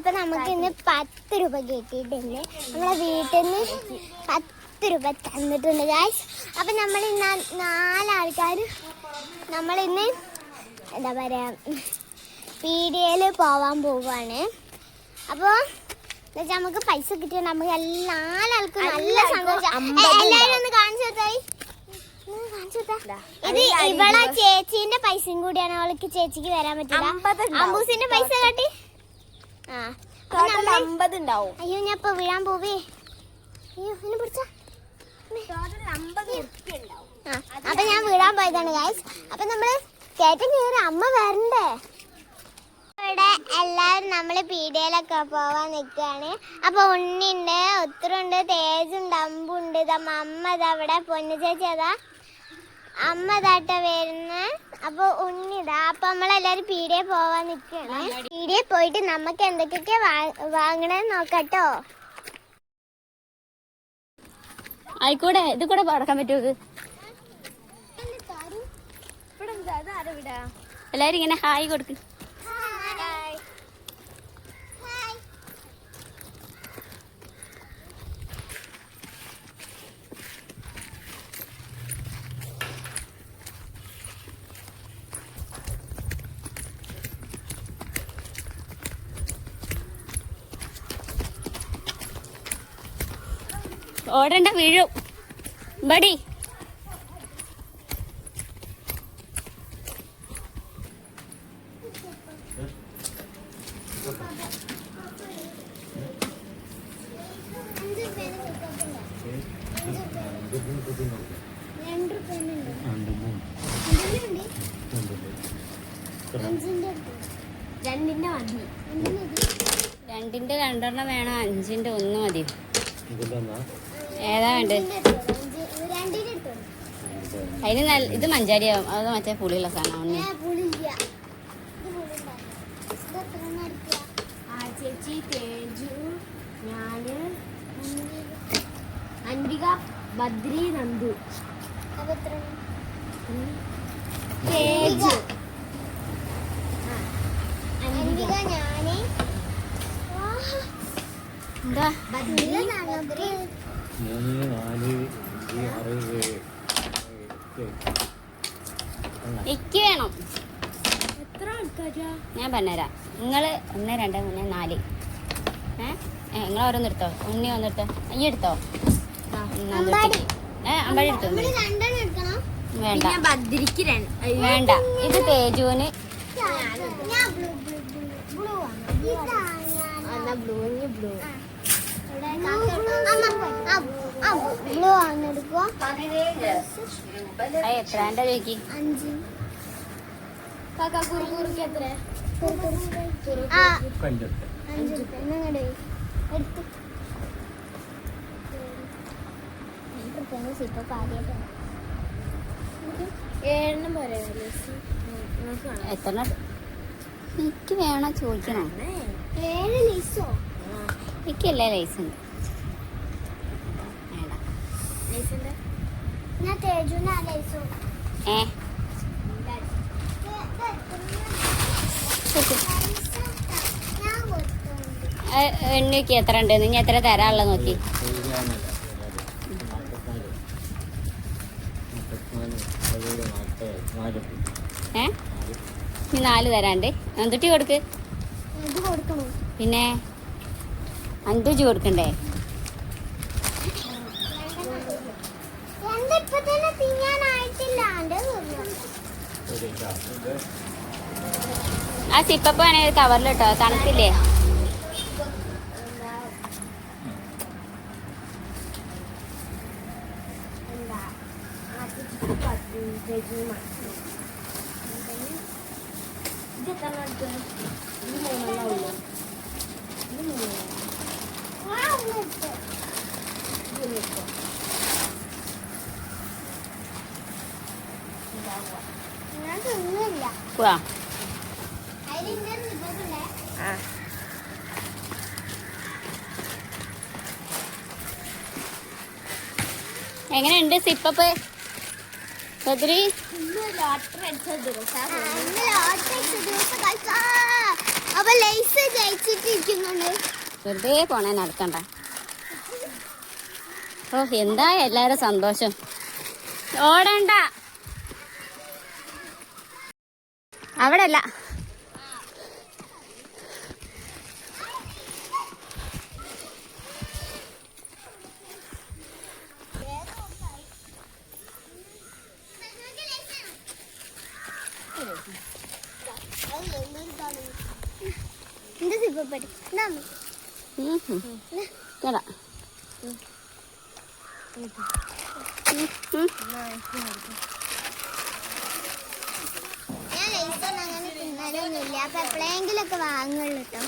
അപ്പൊ നമുക്ക് ഇന്ന് പത്ത് രൂപ കിട്ടിയിട്ടുണ്ട്. നമ്മളെ വീട്ടിൽ നിന്ന് പത്ത് രൂപ തന്നിട്ടുണ്ട് ഗായ്സ് അപ്പൊ നമ്മൾ ഇന്ന് നാലാൾക്കാർ നമ്മളിന്ന് എന്താ പറയാ പീഡിയയിൽ പോവാൻ പോവാണ്. അപ്പോൾ എന്നുവെച്ചാൽ നമുക്ക് പൈസ കിട്ടിയ നമുക്ക് എല്ലാ നാലാൾക്കും നല്ല സന്തോഷം. എല്ലാവരും ഒന്ന് കാണിച്ചു കൊടുത്തായി. ഇത് ഇവളെ ചേച്ചീന്റെ പൈസയും കൂടിയാണ് അവൾക്ക് ചേച്ചിക്ക് വരാൻ പറ്റില്ല അമ്പൂസിന്റെ പൈസ കാട്ടി ആ അപ്പൊ ടോട്ടൽ നമ്മൾ അമ്പത് ഉണ്ടാവും. അയ്യോ ഞാൻ ഇപ്പൊ വീഴാൻ പോവേ. അയ്യോ എന്നെ പിടിച്ച. അപ്പൊ ഞാൻ വീഴാൻ പോയതാണ് ഗായ്സ് അപ്പൊ നമ്മൾ കയറി അമ്മ വരണ്ടേ? ഇവിടെ എല്ലാവരും നമ്മൾ പീഡിയയിലൊക്കെ പോവാൻ നിൽക്കുകയാണ് അപ്പൊ ഉണ്ണിണ്ട് ഉണ്ട് തേജുണ്ട് അമ്പുണ്ട് ഇതാ അമ്മ ഇതാ അവിടെ പൊന്നു ചേച്ചി അതാ. അമ്മ ഇതാട്ട വരുന്ന അപ്പൊ ഉണ്ണിതാ അപ്പൊ നമ്മളെല്ലാരും പീഡിയ പോവാൻ നിൽക്കുകയാണ് പീഡിയ പോയിട്ട് നമുക്ക് എന്തൊക്കെയൊക്കെ വാങ്ങണേ നോക്കട്ടോ. ആയിക്കൂടെ ഇത് കൂടെ പറക്കാൻ പറ്റുമോ വിടാ എല്ലാരും ഇങ്ങനെ ഹായ് കൊടുക്ക്. ഓടണ്ട വീഴും. ബടി. രണ്ട് രണ്ടിന്റെ മതി. രണ്ടിന്റെ രണ്ടെണ്ണം വേണം അഞ്ചിന്റെ ഒന്ന് മതി. ഏതാ വേണ്ട അതിന് നല്ല ഇത് മഞ്ചാരിയാവും അത് മറ്റേ പുളിയുള്ള സാധനം ഉണ്ണി ഏ, പുളിയില്ല. ഇത് പുളിയുണ്ടാവും. ഇത് എത്രണ്ണം അടിക്കുക? ആ ചേച്ചി തേജു ഞാൻ അൻവിക ബദ്രി നന്ദു? തേജു അൻവിക, ഞാൻ എന്താ ബദ്രി, ബദ്രി. മൂന്ന് നാല് അഞ്ച് ആറ് ഏഴ് എനിക്ക് വേണം. എത്ര ആൾക്കാരാ? ഞാൻ പറഞ്ഞുതരാം. നിങ്ങൾ ഒന്ന് രണ്ട് മൂന്ന് നാല്. ഏ? നിങ്ങൾ ഓരോന്ന് എടുത്തോ. ഉണ്ണി ഒന്നെടുത്തോ അയ്യ എടുത്തോ. ഏ അമ്പാടി എടുത്തോ. വേണ്ട. വേണ്ട. ഇത് തേജുവിന്. ഞാൻ blue blue blue blue blue blue എത്രാന്റെ ചോദിക്കി അഞ്ച് കാക്ക എത്ര ഏഴെണ്ണം പോരെ? എത്ര എനിക്ക് വേണം ചോദിക്കണം ഏഴ് ലീസോ എനിക്കല്ലേ ലൈസൻസ് വേണ്ട. ലേസിന്റെ? ഞാൻ തേജുവിന് ആ ലൈസോ ഏ? എണ്ണയ്ക്ക് എത്ര ഉണ്ട് നീ എത്ര തരാനുള്ള നോക്കി. ഏ? നീ നാല് തരാണ്ട് എന്തുട്ടി കൊടുക്ക്? ഇത് അഞ്ചുജി കൊടുക്കണ്ടേ ആ സിപ്പപ്പ് വേണേ കവറിലിട്ടോ തണുത്തില്ലേ ഇത് എത്ര ഇത് മൂന്നെണ്ണം ഉള്ളൂ. ഇത് മൂന്നെണ്ണം. ഇത് നിൽക്കും. ഞാൻ തിന്നില്ല ആ. എങ്ങനെയുണ്ട് സിപ്പപ്പ്? ബദ്രി? വെറുതെ പോണേ നടക്കണ്ട. ഓ എന്താ എല്ലാരും സന്തോഷം? ഓടണ്ട. അവിടെ അല്ല എന്താ സിപ്പടി. കേടാ. ഞാൻ ലൈസൊന്നും അങ്ങനെ തിന്നാനൊന്നുമില്ല. അപ്പൊ എപ്പോഴെങ്കിലൊക്കെ വാങ്ങുള്ളൂ കേട്ടോ